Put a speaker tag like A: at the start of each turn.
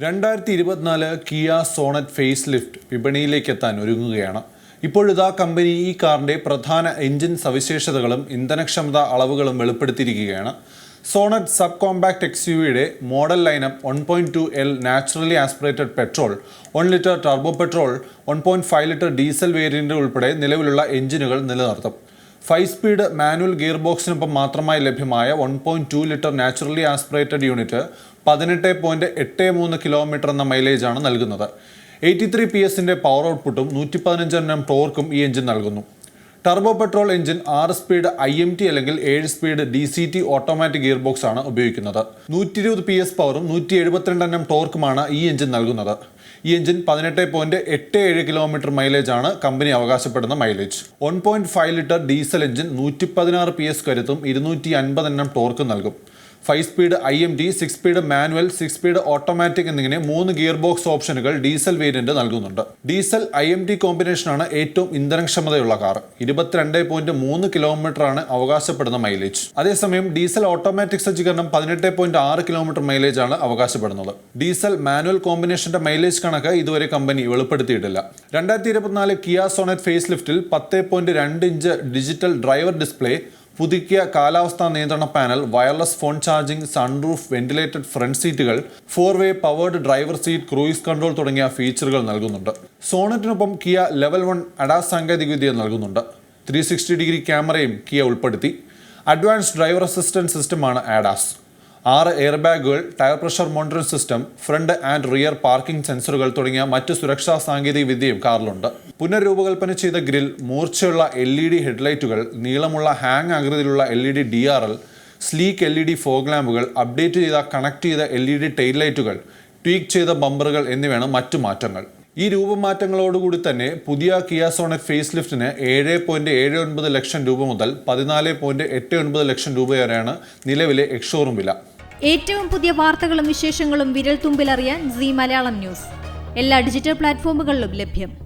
A: രണ്ടായിരത്തി ഇരുപത്തിനാല് Kia Sonet facelift വിപണിയിലേക്ക് എത്താൻ ഒരുങ്ങുകയാണ്. ഇപ്പോഴിതാ കമ്പനി ഈ കാറിന്റെ പ്രധാന എഞ്ചിൻ സവിശേഷതകളും ഇന്ധനക്ഷമത അളവുകളും വെളിപ്പെടുത്തിയിരിക്കുകയാണ്. സോണറ്റ് സബ് കോമ്പാക്ട് എക്സ് യുവിയുടെ model lineup one point two L naturally aspirated petrol one litre turbo petrol one point five litre diesel variant ഉൾപ്പെടെ നിലവിലുള്ള എഞ്ചിനുകൾ നിലനിർത്തും. ഫൈവ് സ്പീഡ് മാനുവൽ ഗിയർ ബോക്സിനൊപ്പം മാത്രമായി ലഭ്യമായ one point two litre naturally aspirated unit പതിനെട്ട് point എട്ട് മൂന്ന് കിലോമീറ്റർ എന്ന മൈലേജാണ് നൽകുന്നത്. എയ്റ്റി ത്രീ പി എസിന്റെ പവർ ഔട്ട്പുട്ടും നൂറ്റി പതിനഞ്ച് എണ്ണം ടോർക്കും ഈ എഞ്ചിൻ നൽകുന്നു. ടർബോ പെട്രോൾ എഞ്ചിൻ ആറ് സ്പീഡ് ഐ എം ടി അല്ലെങ്കിൽ ഏഴ് speed D C T automatic gear box ആണ് ഉപയോഗിക്കുന്നത്. നൂറ്റി ഇരുപത് പി എസ് പവറും നൂറ്റി എഴുപത്തിരണ്ട് എണ്ണം ടോർക്കുമാണ് ഈ എഞ്ചിൻ നൽകുന്നത്. ഈ എഞ്ചിൻ പതിനെട്ട് പോയിന്റ് എട്ട് ഏഴ് കിലോമീറ്റർ മൈലേജ് ആണ്. കമ്പനി അവകാശപ്പെടുന്ന mileage one point five litre diesel engine നൂറ്റി പതിനാറ് പി എസ് കരുത്തും ഇരുന്നൂറ്റി അൻപത് എണ്ണം ടോർക്കും നൽകും. Five speed I M D six speed manual six speed automatic എന്നിങ്ങനെ മൂന്ന് ഗിയർ ബോക്സ് ഓപ്ഷനുകൾ ഡീസൽ വേരിയന്റ് നൽകുന്നുണ്ട്. ഡീസൽ ഐ എം ഡി കോമ്പിനേഷനാണ് ഏറ്റവും ഇന്ധനക്ഷമതയുള്ള കാർ. ഇരുപത്തിരണ്ട് പോയിന്റ് മൂന്ന് കിലോമീറ്റർ ആണ് അവകാശപ്പെടുന്ന മൈലേജ്. അതേസമയം ഡീസൽ ഓട്ടോമാറ്റിക് സജ്ജീകരണം പതിനെട്ട് പോയിന്റ് ആറ് കിലോമീറ്റർ മൈലേജ് ആണ് അവകാശപ്പെടുന്നത്. ഡീസൽ മാനുവൽ കോമ്പിനേഷന്റെ മൈലേജ് കണക്ക് ഇതുവരെ കമ്പനി വെളിപ്പെടുത്തിയിട്ടില്ല. രണ്ടായിരത്തി ഇരുപത്തിനാല് കിയ സോണറ്റ് ഫേസ് ലിഫ്റ്റിൽ പത്ത് പോയിന്റ് രണ്ട് ഇഞ്ച് ഡിജിറ്റൽ ഡ്രൈവർ ഡിസ്പ്ലേ പുതുക്കിയ കാലാവസ്ഥാ നിയന്ത്രണ panel wireless phone charging sunroof ventilated front സീറ്റുകൾ four way powered driver seat cruise control തുടങ്ങിയ ഫീച്ചറുകൾ നൽകുന്നുണ്ട്. സോണറ്റിനൊപ്പം കിയ ലെവൽ വൺ അഡാസ് സാങ്കേതികവിദ്യ നൽകുന്നുണ്ട്. ത്രീ സിക്സ്റ്റി ഡിഗ്രി ക്യാമറയും കിയ ഉൾപ്പെടുത്തി. അഡ്വാൻസ് ഡ്രൈവർ അസിസ്റ്റൻസ് സിസ്റ്റമാണ് ആഡാസ്. ആറ് എയർ ബാഗുകൾ tyre pressure monitoring system front and rear parking സെൻസറുകൾ തുടങ്ങിയ മറ്റ് സുരക്ഷാ സാങ്കേതിക വിദ്യയും കാറിലുണ്ട്. പുനരൂപകൽപ്പന ചെയ്ത ഗ്രിൽ മൂർച്ചയുള്ള എൽ ഇ ഡി ഹെഡ്ലൈറ്റുകൾ നീളമുള്ള ഹാങ് ആകൃതിയിലുള്ള L E D D R L sleek L E D fog ലാമ്പുകൾ update ചെയ്ത കണക്ട് ചെയ്ത എൽ ഇ ഡി ടെയിൽ ലൈറ്റുകൾ ട്വീക്ക് ചെയ്ത ബമ്പറുകൾ എന്നിവയാണ് മറ്റു മാറ്റങ്ങൾ. ഈ രൂപമാറ്റങ്ങളോടുകൂടി തന്നെ പുതിയ കിയ ഫേസ് ലിഫ്റ്റിന് ഏഴ് പോയിന്റ് ഏഴ് ഒൻപത് ലക്ഷം രൂപ മുതൽ പതിനാല് പോയിന്റ് എട്ട് ഒൻപത് ലക്ഷം രൂപ വരെയാണ് നിലവിലെ എക്സ്ഷോറൂം വില.
B: ഏറ്റവും പുതിയ വാർത്തകളും വിശേഷങ്ങളും വിരൽ തുമ്പിലറിയാൻ സി മലയാളം ന്യൂസ്. എല്ലാ ഡിജിറ്റൽ പ്ലാറ്റ്ഫോമുകളിലും ലഭ്യം.